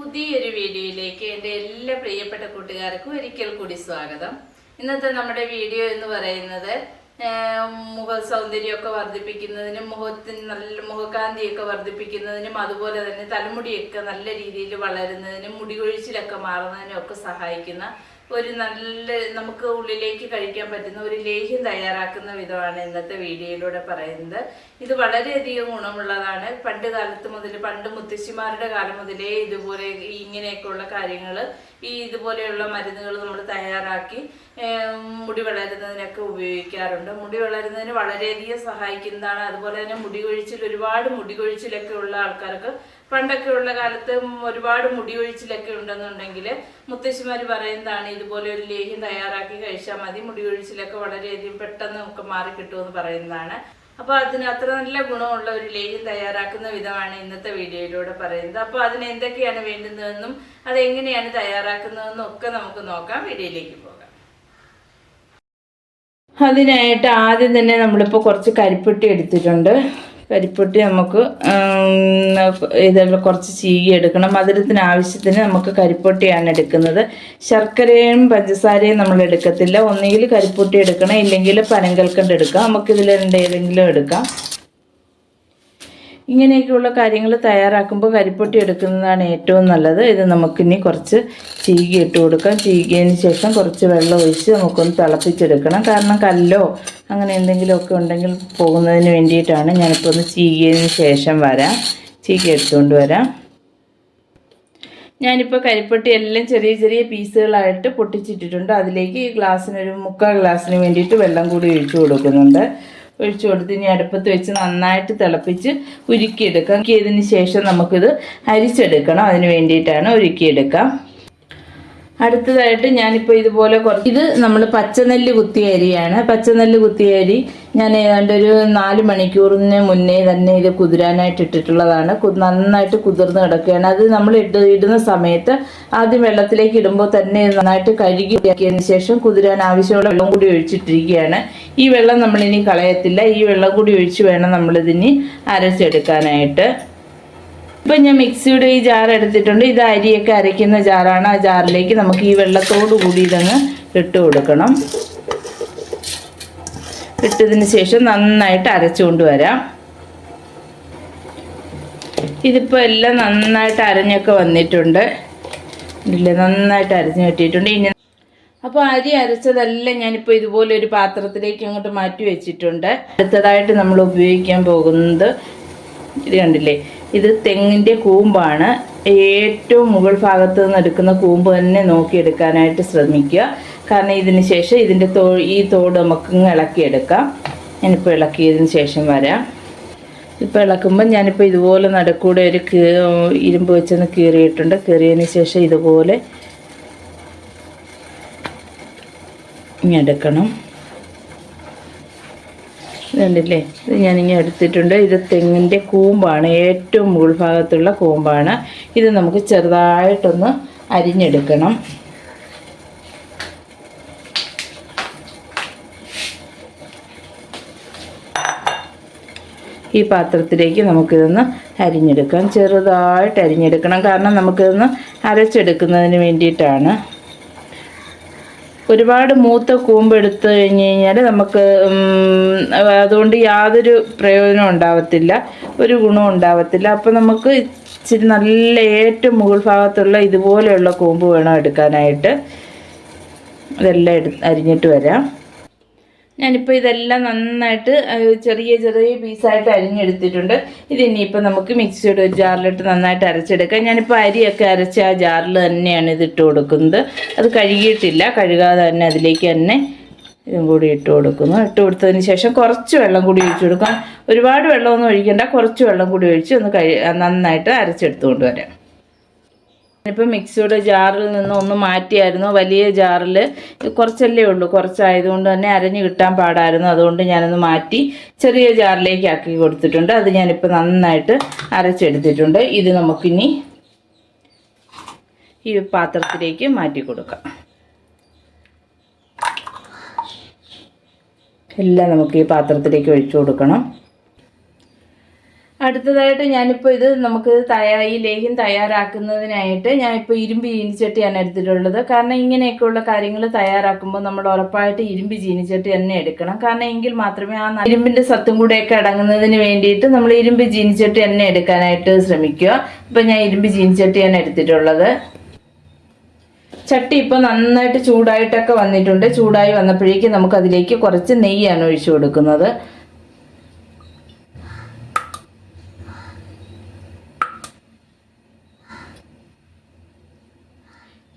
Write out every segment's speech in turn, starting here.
പുതിയൊരു വീഡിയോയിലേക്ക് എന്റെ എല്ലാ പ്രിയപ്പെട്ട കൂട്ടുകാർക്കും ഒരിക്കൽ കൂടി സ്വാഗതം. ഇന്നത്തെ നമ്മുടെ വീഡിയോ എന്ന് പറയുന്നത് മുഖ സൗന്ദര്യമൊക്കെ വർദ്ധിപ്പിക്കുന്നതിനും മുഖത്തിന് നല്ല മുഖകാന്തിയൊക്കെ വർദ്ധിപ്പിക്കുന്നതിനും അതുപോലെ തന്നെ തലമുടിയൊക്കെ നല്ല രീതിയിൽ വളരുന്നതിനും മുടി കൊഴിച്ചിലൊക്കെ മാറുന്നതിനും ഒക്കെ സഹായിക്കുന്ന ഒരു നല്ല നമുക്ക് ഉള്ളിലേക്ക് കഴിക്കാൻ പറ്റുന്ന ഒരു ലേഹ്യം തയ്യാറാക്കുന്ന വിധമാണ് ഇന്നത്തെ വീഡിയോയിലൂടെ പറയുന്നത്. ഇത് വളരെയധികം ഗുണമുള്ളതാണ്. പണ്ട് കാലത്ത് മുതൽ പണ്ട് മുത്തശ്ശിമാരുടെ കാലം മുതലേ ഇതുപോലെ ഇങ്ങനെയൊക്കെയുള്ള കാര്യങ്ങൾ ഈ ഇതുപോലെയുള്ള മരുന്നുകൾ നമ്മൾ തയ്യാറാക്കി മുടി വളരുന്നതിനൊക്കെ ഉപയോഗിക്കാറുണ്ട്. മുടി വളരുന്നതിന് വളരെയധികം സഹായിക്കുന്നതാണ്. അതുപോലെ തന്നെ മുടി കൊഴിച്ചിൽ ഒരുപാട് മുടി കൊഴിച്ചിലൊക്കെ ഉള്ള ആൾക്കാർക്ക് പണ്ടൊക്കെ ഉള്ള കാലത്ത് ഒരുപാട് മുടി ഒഴിച്ചിലൊക്കെ ഉണ്ടെന്നുണ്ടെങ്കിൽ മുത്തശ്ശിമാർ പറയുന്നതാണ് ഇതുപോലെ ഒരു ലേഹ്യം തയ്യാറാക്കി കഴിച്ചാൽ മതി മുടി ഒഴിച്ചിലൊക്കെ വളരെയധികം പെട്ടെന്ന് നമുക്ക് മാറിക്കിട്ടുമെന്ന് പറയുന്നതാണ്. അപ്പോൾ അതിന് അത്ര നല്ല ഗുണമുള്ള ഒരു ലേഹ്യം തയ്യാറാക്കുന്ന വിധമാണ് ഇന്നത്തെ വീഡിയോയിലൂടെ പറയുന്നത്. അപ്പോൾ അതിന് എന്തൊക്കെയാണ് വേണ്ടുന്നതെന്നും അതെങ്ങനെയാണ് തയ്യാറാക്കുന്നതെന്നും ഒക്കെ നമുക്ക് നോക്കാം. വീഡിയോയിലേക്ക് പോകാം. അതിനായിട്ട് ആദ്യം തന്നെ നമ്മളിപ്പോൾ കുറച്ച് കരിപ്പെട്ടി എടുത്തിട്ടുണ്ട്. കരിപ്പെട്ടി നമുക്ക് ഇതെല്ലാം കുറച്ച് ചീകി എടുക്കണം. മധുരത്തിന് ആവശ്യത്തിന് നമുക്ക് കരിപ്പൊട്ടിയാണ് എടുക്കുന്നത്. ശർക്കരയും പഞ്ചസാരയും നമ്മൾ എടുക്കത്തില്ല. ഒന്നുകിൽ കരിപ്പൊട്ടി എടുക്കണം ഇല്ലെങ്കിൽ പനങ്കൽക്കണ്ട് എടുക്കാം. നമുക്കിതിൽ ഏതെങ്കിലും എടുക്കാം. ഇങ്ങനെയൊക്കെയുള്ള കാര്യങ്ങൾ തയ്യാറാക്കുമ്പോൾ കരിപ്പൊട്ടി എടുക്കുന്നതാണ് ഏറ്റവും നല്ലത്. ഇത് നമുക്കിനി കുറച്ച് ചീകി ഇട്ട് കൊടുക്കാം. ചീകിയതിന് ശേഷം കുറച്ച് വെള്ളം ഒഴിച്ച് നമുക്കൊന്ന് തിളപ്പിച്ചെടുക്കണം. കാരണം കല്ലോ അങ്ങനെ എന്തെങ്കിലുമൊക്കെ ഉണ്ടെങ്കിൽ പോകുന്നതിന് വേണ്ടിയിട്ടാണ് ഞാനിപ്പോൾ ഒന്ന് ചീകിയതിന് ശേഷം വരാം. ചീകി എടുത്തുകൊണ്ട് വരാം. ഞാനിപ്പോൾ കരിപ്പൊട്ടി എല്ലാം ചെറിയ ചെറിയ പീസുകളായിട്ട് പൊട്ടിച്ചിട്ടിട്ടുണ്ട്. അതിലേക്ക് ഈ ഗ്ലാസ്സിനൊരു മുക്കാൽ ഗ്ലാസ്സിന് വേണ്ടിയിട്ട് വെള്ളം കൂടി ഒഴിച്ചു കൊടുക്കുന്നുണ്ട്. ഒഴിച്ചു കൊടുത്ത് ഇനി അടുപ്പത്ത് വെച്ച് നന്നായിട്ട് തിളപ്പിച്ച് ഉരുക്കിയെടുക്കാം. ഉരുക്കിയതിന് ശേഷം നമുക്കിത് അരിച്ചെടുക്കണം. അതിന് വേണ്ടിയിട്ടാണ് ഉരുക്കിയെടുക്കാം. അടുത്തതായിട്ട് ഞാനിപ്പോൾ ഇതുപോലെ കുറച്ച് ഇത് നമ്മൾ പച്ചനെല്ല് കുത്തിയ അരിയാണ്. പച്ചനെല്ല് കുത്തിയ അരി ഞാൻ ഏതാണ്ട് ഒരു നാല് മണിക്കൂറിന് മുന്നേ തന്നെ ഇത് കുതിരാനായിട്ട് ഇട്ടിട്ടുള്ളതാണ്. നന്നായിട്ട് കുതിർന്ന് കിടക്കുകയാണ്. അത് നമ്മൾ ഇട്ട് ഇടുന്ന സമയത്ത് ആദ്യം വെള്ളത്തിലേക്ക് ഇടുമ്പോൾ തന്നെ നന്നായിട്ട് കഴുകി ആക്കിയതിന് ശേഷം കുതിരാൻ ആവശ്യമുള്ള വെള്ളം കൂടി ഒഴിച്ചിട്ടിരിക്കുകയാണ്. ഈ വെള്ളം നമ്മളിനി കളയത്തില്ല. ഈ വെള്ളം കൂടി ഒഴിച്ച് വേണം നമ്മളിതിനി അരച്ചെടുക്കാനായിട്ട്. ഇപ്പം ഞാൻ മിക്സിയുടെ ഈ ജാർ എടുത്തിട്ടുണ്ട്. ഇത് അരിയൊക്കെ അരയ്ക്കുന്ന ജാറാണ് ആ ജാറിലേക്ക് നമുക്ക് ഈ വെള്ളത്തോടു കൂടി ഇതങ്ങ് ഇട്ട് കൊടുക്കണം. ഇട്ടതിന് ശേഷം നന്നായിട്ട് അരച്ചുകൊണ്ട് വരാം. ഇതിപ്പോൾ എല്ലാം നന്നായിട്ട് അരഞ്ഞൊക്കെ വന്നിട്ടുണ്ട്. ഇല്ലേ നന്നായിട്ട് അരഞ്ഞു കിട്ടിയിട്ടുണ്ട്. ഇനി അപ്പോൾ അരി അരച്ചതെല്ലാം ഞാനിപ്പോൾ ഇതുപോലെ ഒരു പാത്രത്തിലേക്ക് അങ്ങോട്ട് മാറ്റി വെച്ചിട്ടുണ്ട്. അടുത്തതായിട്ട് നമ്മൾ ഉപയോഗിക്കാൻ പോകുന്നത് ഇത് കണ്ടില്ലേ? ഇത് തെങ്ങിന്റെ കൂമ്പാണ്. ഏറ്റവും മുകൾ ഭാഗത്ത് നിന്ന് എടുക്കുന്ന കൂമ്പ് തന്നെ നോക്കിയെടുക്കാനായിട്ട് ശ്രമിക്കുക. കാരണം ഇതിന് ശേഷം ഇതിന്റെ തോ ഈ തോട് നമുക്ക് ഇളക്കിയെടുക്കാം. ഞാനിപ്പോൾ ഇളക്കിയതിന് ശേഷം വരാം. ഇപ്പോൾ ഇളക്കുമ്പോൾ ഞാനിപ്പോൾ ഇതുപോലെ നടക്കൂടെ ഒരു കീ ഇരുമ്പ് വെച്ചൊന്ന് കീറിയിട്ടുണ്ട്. കീറിയതിന് ശേഷം ഇതുപോലെ ഇങ്ങെടുക്കണം ഇതുണ്ടല്ലേ ഇത് ഞാനിങ്ങനെ എടുത്തിട്ടുണ്ട്. ഇത് തെങ്ങിന്റെ കൂമ്പാണ്. ഏറ്റവും മുകൾ ഭാഗത്തുള്ള കൂമ്പാണ്. ഇത് നമുക്ക് ചെറുതായിട്ടൊന്ന് അരിഞ്ഞെടുക്കണം. ഈ പാത്രത്തിലേക്ക് നമുക്കിതൊന്ന് അരിഞ്ഞെടുക്കാം. ചെറുതായിട്ട് അരിഞ്ഞെടുക്കണം. കാരണം നമുക്കിതൊന്ന് അരച്ചെടുക്കുന്നതിന് വേണ്ടിയിട്ടാണ്. ഒരുപാട് മൂത്ത കൂമ്പ് എടുത്തു കഴിഞ്ഞ് കഴിഞ്ഞാൽ നമുക്ക് അതുകൊണ്ട് യാതൊരു പ്രയോജനം ഉണ്ടാവത്തില്ല. ഒരു ഗുണവും ഉണ്ടാവത്തില്ല. അപ്പോൾ നമുക്ക് ഇച്ചിരി നല്ല ഏറ്റവും മുകൾ ഭാഗത്തുള്ള ഇതുപോലെയുള്ള കൂമ്പ് വേണം എടുക്കാനായിട്ട്. ഇതെല്ലാം എടു അരിഞ്ഞിട്ട് വരാം. ഞാനിപ്പോൾ ഇതെല്ലാം നന്നായിട്ട് ചെറിയ ചെറിയ പീസായിട്ട് അരിഞ്ഞെടുത്തിട്ടുണ്ട്. ഇതിനിയിപ്പോൾ നമുക്ക് മിക്സിയുടെ ഒരു ജാറിലിട്ട് നന്നായിട്ട് അരച്ചെടുക്കാം. ഞാനിപ്പോൾ അരിയൊക്കെ അരച്ച ആ ജാറിൽ തന്നെയാണ് ഇത് ഇട്ട് കൊടുക്കുന്നത്. അത് കഴുകിയിട്ടില്ല. കഴുകാതെ തന്നെ അതിലേക്ക് തന്നെ ഇതും കൂടി ഇട്ട് കൊടുക്കുന്നു. ഇട്ട് കൊടുത്തതിന് ശേഷം കുറച്ച് വെള്ളം കൂടി ഒഴിച്ചു കൊടുക്കാം. ഒരുപാട് വെള്ളമൊന്നും ഒഴിക്കണ്ട. കുറച്ച് വെള്ളം കൂടി ഒഴിച്ച് ഒന്ന് കഴി നന്നായിട്ട് അരച്ചെടുത്തുകൊണ്ട് വരാം. ഇപ്പം മിക്സിയുടെ ജാറിൽ നിന്ന് ഒന്ന് മാറ്റിയായിരുന്നു. വലിയ ജാറിൽ കുറച്ചല്ലേ ഉള്ളൂ. കുറച്ചായതുകൊണ്ട് തന്നെ അരഞ്ഞു കിട്ടാൻ പാടായിരുന്നു. അതുകൊണ്ട് ഞാനൊന്ന് മാറ്റി ചെറിയ ജാറിലേക്ക് ആക്കി കൊടുത്തിട്ടുണ്ട്. അത് ഞാനിപ്പോൾ നന്നായിട്ട് അരച്ചെടുത്തിട്ടുണ്ട്. ഇത് നമുക്കിനി ഈ പാത്രത്തിലേക്ക് മാറ്റി കൊടുക്കാം. എല്ലാം നമുക്ക് ഈ പാത്രത്തിലേക്ക് ഒഴിച്ചു കൊടുക്കണം. അടുത്തതായിട്ട് ഞാനിപ്പോൾ ഇത് നമുക്ക് തയ്യാ ഈ ലേഹ്യം തയ്യാറാക്കുന്നതിനായിട്ട് ഞാനിപ്പോൾ ഇരുമ്പ് ചീനിച്ചട്ടിയാണ് എടുത്തിട്ടുള്ളത്. കാരണം ഇങ്ങനെയൊക്കെയുള്ള കാര്യങ്ങൾ തയ്യാറാക്കുമ്പോൾ നമ്മൾ ഉറപ്പായിട്ട് ഇരുമ്പ് ചീനിച്ചട്ടി തന്നെ എടുക്കണം. കാരണം എങ്കിൽ മാത്രമേ ആ ഇരുമ്പിന്റെ സത്തും കൂടെയൊക്കെ അടങ്ങുന്നതിന് വേണ്ടിയിട്ട് നമ്മൾ ഇരുമ്പ് ചീനിച്ചട്ടി തന്നെ എടുക്കാനായിട്ട് ശ്രമിക്കുക. ഇപ്പം ഞാൻ ഇരുമ്പ് ചീനിച്ചട്ടിയാണ് എടുത്തിട്ടുള്ളത്. ചട്ടി ഇപ്പോൾ നന്നായിട്ട് ചൂടായിട്ടൊക്കെ വന്നിട്ടുണ്ട്. ചൂടായി വന്നപ്പോഴേക്കും നമുക്കതിലേക്ക് കുറച്ച് നെയ്യാണ് ഒഴിച്ചു കൊടുക്കുന്നത്.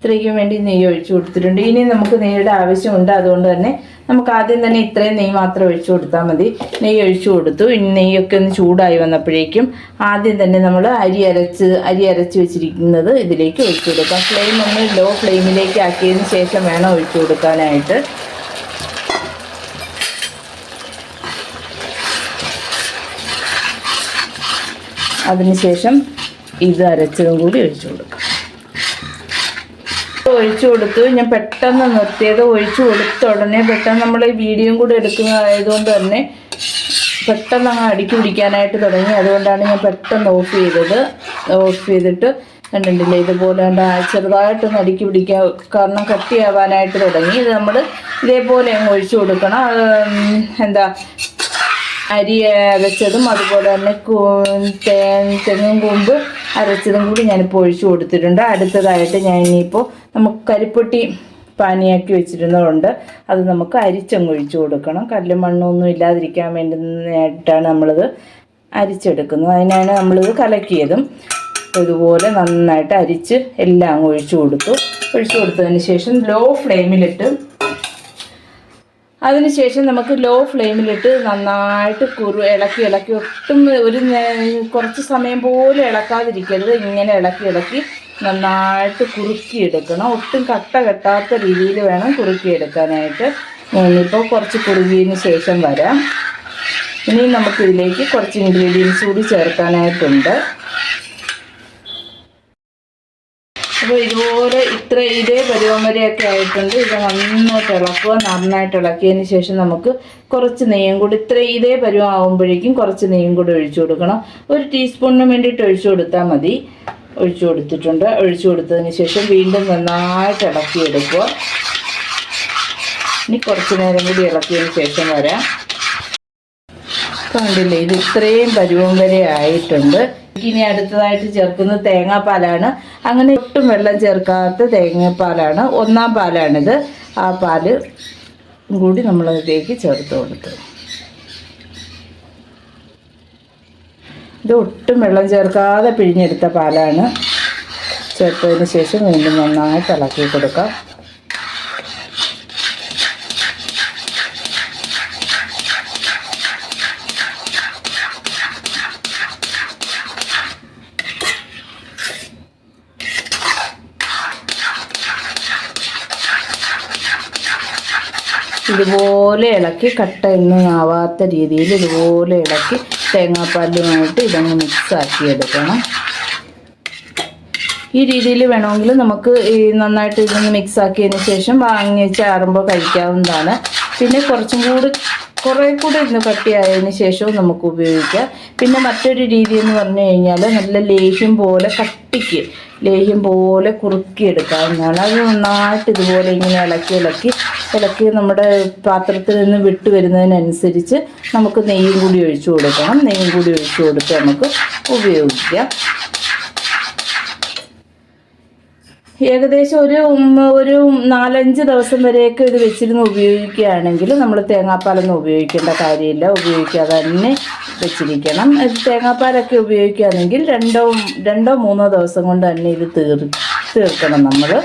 ഇത്രയ്ക്കും വേണ്ടി നെയ്യ് ഒഴിച്ചു കൊടുത്തിട്ടുണ്ട്. ഇനി നമുക്ക് നെയ്യുടെ ആവശ്യമുണ്ട്. അതുകൊണ്ട് തന്നെ നമുക്ക് ആദ്യം തന്നെ ഇത്രയും നെയ്യ് മാത്രം ഒഴിച്ചു കൊടുത്താൽ മതി. നെയ്യ് ഒഴിച്ചു കൊടുത്തു. ഇനി നെയ്യൊക്കെ ഒന്ന് ചൂടായി വന്നപ്പോഴേക്കും ആദ്യം തന്നെ നമ്മൾ അരി അരച്ച് അരി അരച്ച് വെച്ചിരിക്കുന്നത് ഇതിലേക്ക് ഒഴിച്ചു കൊടുക്കാം. ഫ്ലെയിം ഒന്ന് ലോ ഫ്ലെയിമിലേക്ക് ആക്കിയതിന് ശേഷം വേണം ഒഴിച്ചു കൊടുക്കാനായിട്ട്. അതിനുശേഷം ഇത് അരച്ചതും കൂടി ഒഴിച്ചു കൊടുക്കാം. ഒഴിച്ചു കൊടുത്തു. ഞാൻ പെട്ടെന്ന് നിർത്തിയത് ഒഴിച്ചു കൊടുത്ത ഉടനെ പെട്ടെന്ന് നമ്മൾ ഈ വീഡിയോയും കൂടെ എടുക്കുന്നതായതുകൊണ്ട് തന്നെ പെട്ടെന്ന് അങ്ങ് അടുക്കി പിടിക്കാനായിട്ട് തുടങ്ങി. അതുകൊണ്ടാണ് ഞാൻ പെട്ടെന്ന് ഓഫ് ചെയ്തത്. ഓഫ് ചെയ്തിട്ട് കണ്ടിട്ടില്ല ഇതുപോലെ ചെറുതായിട്ടൊന്ന് അടുക്കി പിടിക്കാൻ കാരണം കട്ടിയാവാനായിട്ട് തുടങ്ങി. ഇത് നമ്മൾ ഇതേപോലെ അങ്ങ് ഒഴിച്ചു കൊടുക്കണം. എന്താ അരി അരച്ചതും അതുപോലെ തന്നെ തേൻ തെങ്ങും കൂമ്പ് അരച്ചതും കൂടി ഞാനിപ്പോൾ ഒഴിച്ചു കൊടുത്തിട്ടുണ്ട്. അടുത്തതായിട്ട് ഞാൻ ഇനിയിപ്പോൾ നമുക്ക് കരിപ്പൊട്ടി പാനിയാക്കി വെച്ചിരുന്നതുകൊണ്ട് അത് നമുക്ക് അരിച്ചങ്ങ് ഒഴിച്ചു കൊടുക്കണം. കല്ലും മണ്ണൊന്നും ഇല്ലാതിരിക്കാൻ വേണ്ടുന്നതായിട്ടാണ് നമ്മളിത് അരിച്ചെടുക്കുന്നത്. അതിനാണ് നമ്മളിത് കലക്കിയതും. ഇതുപോലെ നന്നായിട്ട് അരിച്ച് എല്ലാം അങ്ങ് ഒഴിച്ചു കൊടുത്തു. ഒഴിച്ചു കൊടുത്തതിന് ശേഷം ലോ ഫ്ലെയിമിലിട്ട് അതിനുശേഷം നമുക്ക് ലോ ഫ്ലെയിമിലിട്ട് നന്നായിട്ട് കുറു ഇളക്കി ഇളക്കി. ഒട്ടും ഒരു കുറച്ച് സമയം പോലും ഇളക്കാതിരിക്കരുത്. ഇങ്ങനെ ഇളക്കി ഇളക്കി നന്നായിട്ട് കുറുക്കിയെടുക്കണം. ഒട്ടും കട്ട കെട്ടാത്ത രീതിയിൽ വേണം കുറുക്കിയെടുക്കാനായിട്ട്. ഇപ്പോൾ കുറച്ച് കുറുകിയതിന് ശേഷം വരാം. ഇനി നമുക്കിതിലേക്ക് കുറച്ച് ഇൻഗ്രീഡിയൻസ് കൂടി ചേർക്കാനായിട്ടുണ്ട്. അപ്പോൾ ഇതുപോലെ ഇത്ര ഇതേ പരുവം ആയിട്ടുണ്ട്. ഇത് നന്നായിട്ട് ഇളക്കുക നന്നായിട്ട് ഇളക്കിയതിന് ശേഷം നമുക്ക് കുറച്ച് നെയ്യും കൂടി ഇത്ര ഇതേ പരുവം ആകുമ്പോഴേക്കും കുറച്ച് നെയ്യും കൂടി ഒഴിച്ചു കൊടുക്കണം. ഒരു ടീസ്പൂണിന് വേണ്ടിയിട്ട് ഒഴിച്ചു കൊടുത്താൽ മതി. ഒഴിച്ചു കൊടുത്തിട്ടുണ്ട്. ഒഴിച്ചു കൊടുത്തതിന് ശേഷം വീണ്ടും നന്നായിട്ട് ഇളക്കിയെടുക്കുക. ഇനി കുറച്ച് നേരം കൂടി ഇളക്കിയതിന് ശേഷം വരാം. കണ്ടില്ലേ? ഇത് ഇത്രയും പരുവം വരെ ആയിട്ടുണ്ട്. ഇനി അടുത്തതായിട്ട് ചേർക്കുന്നത് തേങ്ങാപ്പാലാണ്. അങ്ങനെ ഒട്ടും വെള്ളം ചേർക്കാത്ത തേങ്ങാപ്പാലാണ്. ഒന്നാം പാലാണിത്. ആ പാൽ കൂടി നമ്മൾ ഇതിലേക്ക് ചേർത്ത് കൊടുത്തു. ഇത് ഒട്ടും വെള്ളം ചേർക്കാതെ പിഴിഞ്ഞെടുത്ത പാലാണ്. ചേർത്തതിന് ശേഷം വീണ്ടും നന്നായി ഇളക്കി കൊടുക്കാം. ഇതുപോലെ ഇളക്കി കട്ട ഒന്നും ആവാത്ത രീതിയിൽ ഇതുപോലെ ഇളക്കി തേങ്ങാപ്പാലുമായിട്ട് ഇതങ്ങ് മിക്സ് ആക്കി എടുക്കണം. ഈ രീതിയിൽ വേണമെങ്കിൽ നമുക്ക് ഈ നന്നായിട്ട് ഇതൊന്ന് മിക്സ് ആക്കിയതിന് ശേഷം വാങ്ങി ചാറുമ്പോൾ കഴിക്കാവുന്നതാണ്. പിന്നെ കുറച്ചും കൂടി കുറേ കൂടെ ഇന്ന് കട്ടിയായതിന് ശേഷവും നമുക്ക് ഉപയോഗിക്കാം. പിന്നെ മറ്റൊരു രീതി എന്ന് പറഞ്ഞു കഴിഞ്ഞാൽ നല്ല ലേഹ്യം പോലെ കട്ടിക്ക് ലേഹ്യം പോലെ കുറുക്കിയെടുക്കാവുന്നതാണ് അത് നന്നായിട്ട് ഇതുപോലെ ഇങ്ങനെ ഇളക്കി ഇളക്കി ഇളക്കി നമ്മുടെ പാത്രത്തിൽ നിന്ന് വിട്ട് വരുന്നതിനനുസരിച്ച് നമുക്ക് നെയ്യും കൂടി ഒഴിച്ചു കൊടുക്കണം. നെയ്യും കൂടി ഒഴിച്ചു കൊടുത്ത് നമുക്ക് ഉപയോഗിക്കാം. ഏകദേശം ഒരു ഒരു നാലഞ്ച് ദിവസം വരെയൊക്കെ ഇത് വെച്ചിരുന്ന് ഉപയോഗിക്കുകയാണെങ്കിൽ നമ്മൾ തേങ്ങാപ്പാലൊന്നും ഉപയോഗിക്കേണ്ട കാര്യമില്ല. ഉപയോഗിക്കാതെ തന്നെ വെച്ചിരിക്കണം. തേങ്ങാപ്പാലൊക്കെ ഉപയോഗിക്കുകയാണെങ്കിൽ രണ്ടോ രണ്ടോ മൂന്നോ ദിവസം കൊണ്ട് തന്നെ ഇത് തീർ തീർക്കണം നമ്മൾ.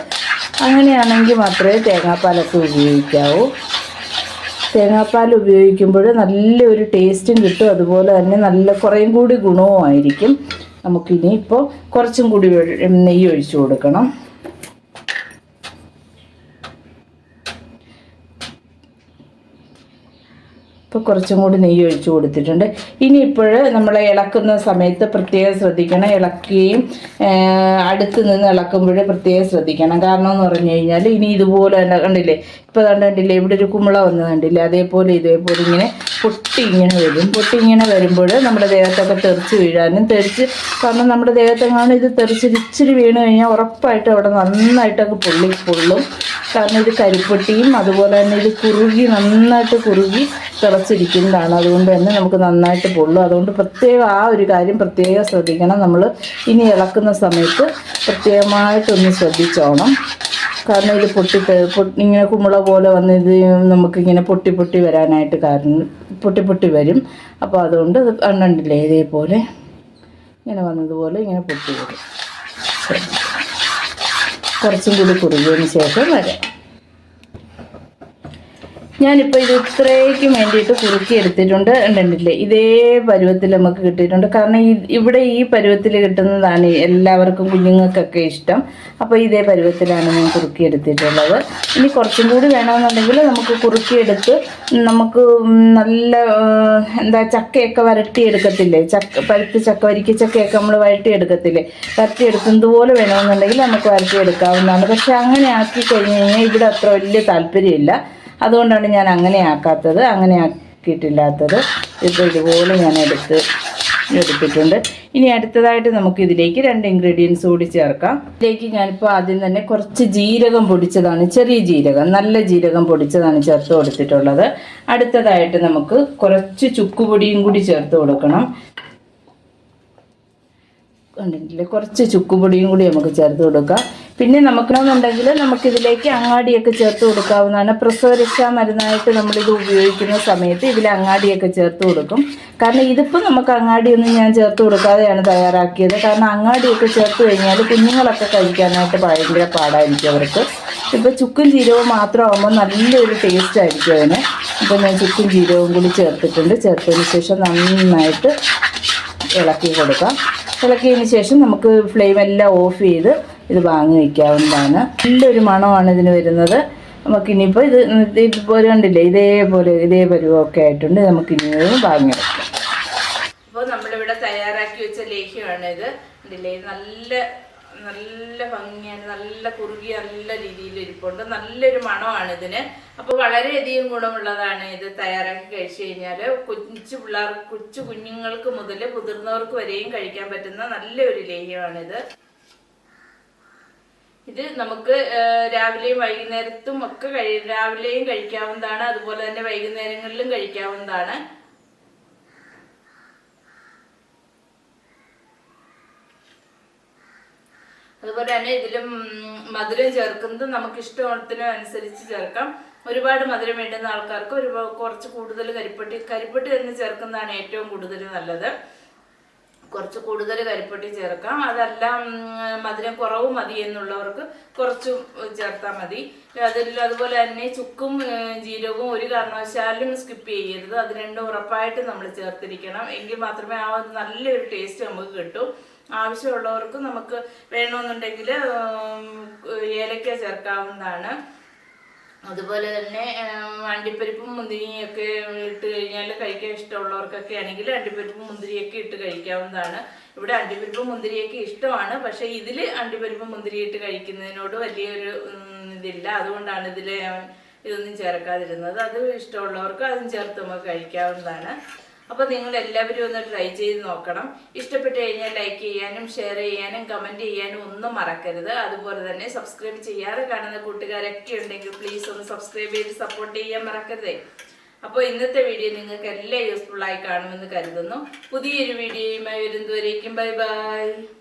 അങ്ങനെയാണെങ്കിൽ മാത്രമേ തേങ്ങാപ്പാലൊക്കെ ഉപയോഗിക്കാവൂ. തേങ്ങാപ്പാൽ ഉപയോഗിക്കുമ്പോൾ നല്ലൊരു ടേസ്റ്റും കിട്ടും. അതുപോലെ തന്നെ നല്ല കുറേയും കൂടി ഗുണവും ആയിരിക്കും നമുക്കിനി ഇപ്പോൾ കുറച്ചും കൂടി നെയ്യ് ഒഴിച്ചു കൊടുക്കണം. ഇപ്പോൾ കുറച്ചും കൂടി നെയ്യ് ഒഴിച്ച് കൊടുത്തിട്ടുണ്ട്. ഇനി നമ്മൾ ഇളക്കുന്ന സമയത്ത് പ്രത്യേകം ശ്രദ്ധിക്കണം. ഇളക്കുകയും അടുത്ത് നിന്ന് ഇളക്കുമ്പോൾ പ്രത്യേകം ശ്രദ്ധിക്കണം. കാരണം എന്ന് പറഞ്ഞു കഴിഞ്ഞാൽ ഇനി ഇതുപോലെ തന്നെ കണ്ടില്ലേ? ഇപ്പോൾ അതുകൊണ്ട് കണ്ടില്ലേ? ഇവിടെ ഒരു കുമ്പള വന്ന് കണ്ടില്ലേ? അതേപോലെ ഇതേപോലെ ഇങ്ങനെ പൊട്ടി ഇങ്ങനെ വരും. പൊട്ടി ഇങ്ങനെ വരുമ്പോൾ നമ്മുടെ ദേഹത്തൊക്കെ തെറിച്ച് വീഴാനും തെറിച്ച് കാരണം നമ്മുടെ ദേഹത്തെങ്ങാണ് ഇത് തെറിച്ച് ഇച്ചിരി വീണ് കഴിഞ്ഞാൽ ഉറപ്പായിട്ട് അവിടെ നന്നായിട്ടൊക്കെ പൊള്ളി പൊള്ളും കാരണം ഇത് കരിപ്പൊട്ടിയും അതുപോലെ തന്നെ ഇത് കുറുകി നന്നായിട്ട് കുറുകി തിളച്ചിരിക്കുന്നതാണ് അതുകൊണ്ട് തന്നെ നമുക്ക് നന്നായിട്ട് പൊള്ളും. അതുകൊണ്ട് പ്രത്യേകം ആ ഒരു കാര്യം പ്രത്യേകം ശ്രദ്ധിക്കണം. നമ്മൾ ഇനി ഇളക്കുന്ന സമയത്ത് പ്രത്യേകമായിട്ടൊന്ന് ശ്രദ്ധിച്ചോണം. കാരണം ഇത് പൊട്ടി ഇങ്ങനെ കുമ്പള പോലെ വന്ന് ഇത് നമുക്കിങ്ങനെ പൊട്ടി പൊട്ടി വരാനായിട്ട് കാരണം പൊട്ടി പൊട്ടി വരും. അപ്പോൾ അതുകൊണ്ട് കണ്ടില്ലേ ഇതേപോലെ ഇങ്ങനെ വന്നതുപോലെ ഇങ്ങനെ പൊട്ടി വരും. കുറച്ചും കൂടി കുറുകിയതിന് ശേഷം വരാം. ഞാനിപ്പോൾ ഇത് ഇത്രയ്ക്കും വേണ്ടിയിട്ട് കുറുക്കി എടുത്തിട്ടുണ്ട് ഉണ്ടല്ലേ ഇതേ പരുവത്തിൽ നമുക്ക് കിട്ടിയിട്ടുണ്ട്. കാരണം ഇവിടെ ഈ പരുവത്തിൽ കിട്ടുന്നതാണ് എല്ലാവർക്കും കുഞ്ഞുങ്ങൾക്കൊക്കെ ഇഷ്ടം. അപ്പോൾ ഇതേ പരുവത്തിലാണ് ഞാൻ കുറുക്കി എടുത്തിട്ടുള്ളത്. ഇനി കുറച്ചും കൂടി വേണമെന്നുണ്ടെങ്കിൽ നമുക്ക് കുറുക്കിയെടുത്ത് നമുക്ക് നല്ല എന്താ ചക്കയൊക്കെ വരട്ടിയെടുക്കത്തില്ലേ? ചക്ക പരുത്ത് ചക്ക വരിക്ക ചക്കയൊക്കെ നമ്മൾ വരട്ടിയെടുക്കത്തില്ലേ? വരട്ടിയെടുക്കുന്നത് പോലെ വേണമെന്നുണ്ടെങ്കിൽ നമുക്ക് വരട്ടിയെടുക്കാവുന്നതാണ്. പക്ഷെ അങ്ങനെ ആക്കി കഴിഞ്ഞ് കഴിഞ്ഞാൽ ഇവിടെ അത്ര വലിയ താല്പര്യമില്ല. അതുകൊണ്ടാണ് ഞാൻ അങ്ങനെ ആക്കാത്തത് അങ്ങനെ ആക്കിയിട്ടില്ലാത്തത്. ഇപ്പോൾ ഇതുപോലെ ഞാൻ എടുത്ത് എടുത്തിട്ടുണ്ട്. ഇനി അടുത്തതായിട്ട് നമുക്ക് ഇതിലേക്ക് രണ്ട് ഇൻഗ്രീഡിയൻസ് കൂടി ചേർക്കാം. ഇതിലേക്ക് ഞാനിപ്പോൾ ആദ്യം തന്നെ കുറച്ച് ജീരകം പൊടിച്ചതാണ് ചെറിയ ജീരകം നല്ല ജീരകം പൊടിച്ചതാണ് ചേർത്ത് കൊടുത്തിട്ടുള്ളത്. അടുത്തതായിട്ട് നമുക്ക് കുറച്ച് ചുക്കുപൊടിയും കൂടി ചേർത്ത് കൊടുക്കണം. കണ്ടിട്ടില്ലേ? കുറച്ച് ചുക്കുപൊടിയും കൂടി നമുക്ക് ചേർത്ത് കൊടുക്കാം. പിന്നെ നമുക്കെന്നുണ്ടെങ്കിൽ നമുക്കിതിലേക്ക് അങ്ങാടിയൊക്കെ ചേർത്ത് കൊടുക്കാവുന്നതാണ്. പ്രസവരക്ഷാ മരുന്നായിട്ട് നമ്മളിത് ഉപയോഗിക്കുന്ന സമയത്ത് ഇതിൽ അങ്ങാടിയൊക്കെ ചേർത്ത് കൊടുക്കും. കാരണം ഇതിപ്പോൾ നമുക്ക് അങ്ങാടിയൊന്നും ഞാൻ ചേർത്ത് കൊടുക്കാതെയാണ് തയ്യാറാക്കിയത്. കാരണം അങ്ങാടിയൊക്കെ ചേർത്ത് കഴിഞ്ഞാൽ കുഞ്ഞുങ്ങളൊക്കെ കഴിക്കാനായിട്ട് ഭയങ്കര പാടായിരിക്കും അവർക്ക്. ഇപ്പോൾ ചുക്കും ജീരവും മാത്രമാകുമ്പോൾ നല്ലൊരു ടേസ്റ്റ് ആയിരിക്കും അതിന്. ഇപ്പോൾ ഞാൻ ചുക്കും ജീരവും കൂടി ചേർത്തിട്ടുണ്ട്. ചേർത്തതിന് ശേഷം നന്നായിട്ട് ഇളക്കി കൊടുക്കാം. ഇളക്കിയതിന് ശേഷം നമുക്ക് ഫ്ലെയിം എല്ലാം ഓഫ് ചെയ്ത് ഇത് വാങ്ങി വയ്ക്കാവുന്നതാണ് നല്ലൊരു മണമാണ് ഇതിന് വരുന്നത്. നമുക്ക് ഇനിയിപ്പോൾ ഇത് ഇതുപോലെ കണ്ടില്ലേ ഇതേപോലെ ഇതേ പരുവമൊക്കെ ആയിട്ടുണ്ട്. നമുക്ക് ഇനി വാങ്ങി വെക്കാം. അപ്പോൾ നമ്മളിവിടെ തയ്യാറാക്കി വെച്ച ലേഹ്യമാണ് ഇത് കണ്ടില്ലേ നല്ല നല്ല ഭംഗിയാണ് നല്ല കുറുകി നല്ല രീതിയിൽ ഇരിപ്പുണ്ട്. നല്ലൊരു മണമാണ് ഇതിന് അപ്പോൾ വളരെയധികം ഗുണമുള്ളതാണ് ഇത് തയ്യാറാക്കി കഴിച്ചു കഴിഞ്ഞാൽ കൊച്ചു പിള്ളേർ കൊച്ചു കുഞ്ഞുങ്ങൾക്ക് മുതൽ മുതിർന്നവർക്ക് വരെയും കഴിക്കാൻ പറ്റുന്ന നല്ലൊരു ലേഹ്യമാണിത്. ഇത് നമുക്ക് രാവിലെയും വൈകുന്നേരത്തും ഒക്കെ കഴി രാവിലെയും കഴിക്കാവുന്നതാണ് അതുപോലെ തന്നെ വൈകുന്നേരങ്ങളിലും കഴിക്കാവുന്നതാണ്. അതുപോലെ തന്നെ ഇതിലും മധുരം ചേർക്കുന്നത് നമുക്ക് ഇഷ്ടത്തിന് അനുസരിച്ച് ചേർക്കാം. ഒരുപാട് മധുരം വേണ്ടുന്ന ആൾക്കാർക്ക് ഒരു കുറച്ച് കൂടുതൽ കരിപ്പട്ടി കരിപ്പട്ടി തന്നെ ചേർക്കുന്നതാണ് ഏറ്റവും കൂടുതൽ നല്ലത്. കുറച്ച് കൂടുതൽ കരിപ്പൊട്ടി ചേർക്കാം. അതല്ല മധുരം കുറവ് മതി എന്നുള്ളവർക്ക് കുറച്ച് ചേർത്താൽ മതി. അതിൽ അതുപോലെ തന്നെ ചുക്കും ജീരകവും ഒരു കാരണവശാലും സ്കിപ്പ് ചെയ്യരുത്. അത് രണ്ടും ഉറപ്പായിട്ട് നമ്മൾ ചേർത്തിരിക്കണം. എങ്കിൽ മാത്രമേ ആ നല്ലൊരു ടേസ്റ്റ് നമുക്ക് കിട്ടും. ആവശ്യമുള്ളവർക്ക് നമുക്ക് വേണമെന്നുണ്ടെങ്കിൽ ഏലക്ക ചേർക്കാവുന്നതാണ്. അതുപോലെ തന്നെ അണ്ടിപ്പരിപ്പും മുന്തിരിയും ഒക്കെ ഇട്ട് കഴിഞ്ഞാൽ കഴിക്കാൻ ഇഷ്ടമുള്ളവർക്കൊക്കെ ആണെങ്കിൽ അണ്ടിപ്പരിപ്പും മുന്തിരിയൊക്കെ ഇട്ട് കഴിക്കാവുന്നതാണ്. ഇവിടെ അണ്ടിപ്പരിപ്പും മുന്തിരിയൊക്കെ ഇഷ്ടമാണ്. പക്ഷെ ഇതിൽ അണ്ടിപ്പരിപ്പും മുന്തിരി ഇട്ട് കഴിക്കുന്നതിനോട് വലിയൊരു ഇതില്ല. അതുകൊണ്ടാണ് ഇതിൽ ഇതൊന്നും ചേർക്കാതിരുന്നത്. അത് ഇഷ്ടമുള്ളവർക്ക് അതും ചേർത്ത് നമുക്ക് കഴിക്കാവുന്നതാണ്. അപ്പോൾ നിങ്ങൾ എല്ലാവരും ഒന്ന് ട്രൈ ചെയ്ത് നോക്കണം. ഇഷ്ടപ്പെട്ട് കഴിഞ്ഞാൽ ലൈക്ക് ചെയ്യാനും ഷെയർ ചെയ്യാനും കമന്റ് ചെയ്യാനും ഒന്നും മറക്കരുത്. അതുപോലെ തന്നെ സബ്സ്ക്രൈബ് ചെയ്യാതെ കാണുന്ന കൂട്ടുകാരൊക്കെ ഉണ്ടെങ്കിൽ പ്ലീസ് ഒന്ന് സബ്സ്ക്രൈബ് ചെയ്ത് സപ്പോർട്ട് ചെയ്യാൻ മറക്കരുതേ. അപ്പോൾ ഇന്നത്തെ വീഡിയോ നിങ്ങൾക്ക് എല്ലാം യൂസ്ഫുൾ ആയി കാണുമെന്ന് കരുതുന്നു. പുതിയൊരു വീഡിയോയുമായി വരുന്നതുവരേക്കും. Bye bye